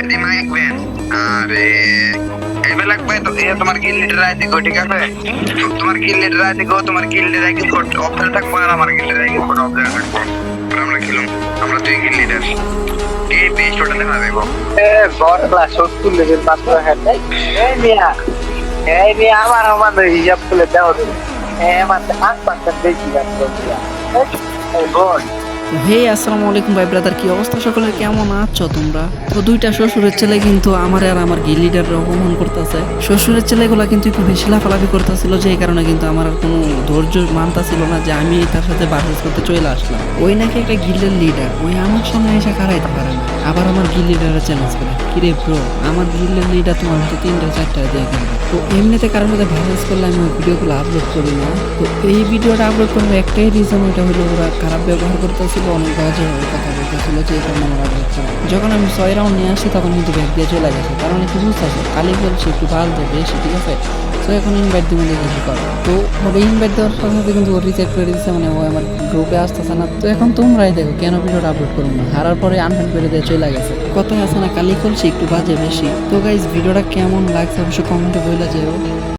এটি mic ban আর এবার লাগবে তো এ তোমার কিল লিডার আইডি গো ঠিক আছে তোমার কিল লিডার আইডি গো তোমার কিল লিডার আইডি কোড অফেল থাকব আর আমার কিল লিডার আইডি কোড অফেল থাকব আমরা খেলুম আমরা দুই কিল লিডার এই ওটা দেখা দেবো এ বড় ক্লাস সত্তর লেভেল মাত্র হেঁটে এই মিয়া এই মিয়া আমার আমার হিসাব খুলে দাও হ্যাঁ মাত্র আট পাঁচটা বেশি যাচ্ছে এই হে, আসসালামু আলাইকুম ভাই ব্রাদার কি অবস্থা? সকলের কেমন আছো তোমরা? তো দুইটা শ্বশুরের ছেলে কিন্তু আমার আর আমার গিল লিডারের অপমান করতেছে। শ্বশুরের ছেলেগুলা কিন্তু একটু বেশি লাফালাফি করতেছিল যে কারণে কিন্তু আমার আর কোনো ধৈর্য মানতা ছিল না যে আমি তার সাথে বার্সেস করতে চলে আসলাম। ওই নাকি একটা গিল্ডের লিডার ওই আমার সামনে এসে খারাইতে পারে না। আবার আমার গিল লিডারের চ্যালেঞ্জ করে, কিরে ব্রো আমার গিল্ডের লিডার তোমার হচ্ছে তিনটা, চারটা দিয়ে খেলবে তো এমনিতে কারোর সাথে ভাইরাস করলে আমি ওই ভিডিওগুলো আপলোড করি না। তো এই ভিডিওটা আপলোড করব একটাই রিজন ওটা হলো ওরা খারাপ ব্যবহার করতেছিল অনেক বাজে কথা বলতেছিল যে কারণে আমার করা যখন আমি ছয় রাউন্ড নিয়ে আসি, তখন কিন্তু ব্যাগ দিয়ে চলে গেছে। কারণ একটু বুঝতেছে কালি বলছে একটু ভালো দেবে বেশি ঠিক আছে? তো এখন ইনভাইট দিব দেখে কি করে তো ওরা ইনভাইট দেওয়ার সাথে সাথে কিন্তু ও রিজেক্ট করে দিচ্ছে মানে ও আমার গ্রুপে আসতেছে না। তো এখন তোমরাই দেখো, কেন ভিডিওটা আপলোড করব না? হারার পরে আনফ্রেন্ড করে দিয়ে চলে গেছে। কথাই আছে না কালি করছি একটু বাজে বেশি। তো গাইজ ভিডিওটা কেমন লাগছে অবশ্যই কমেন্টে বলে যেও।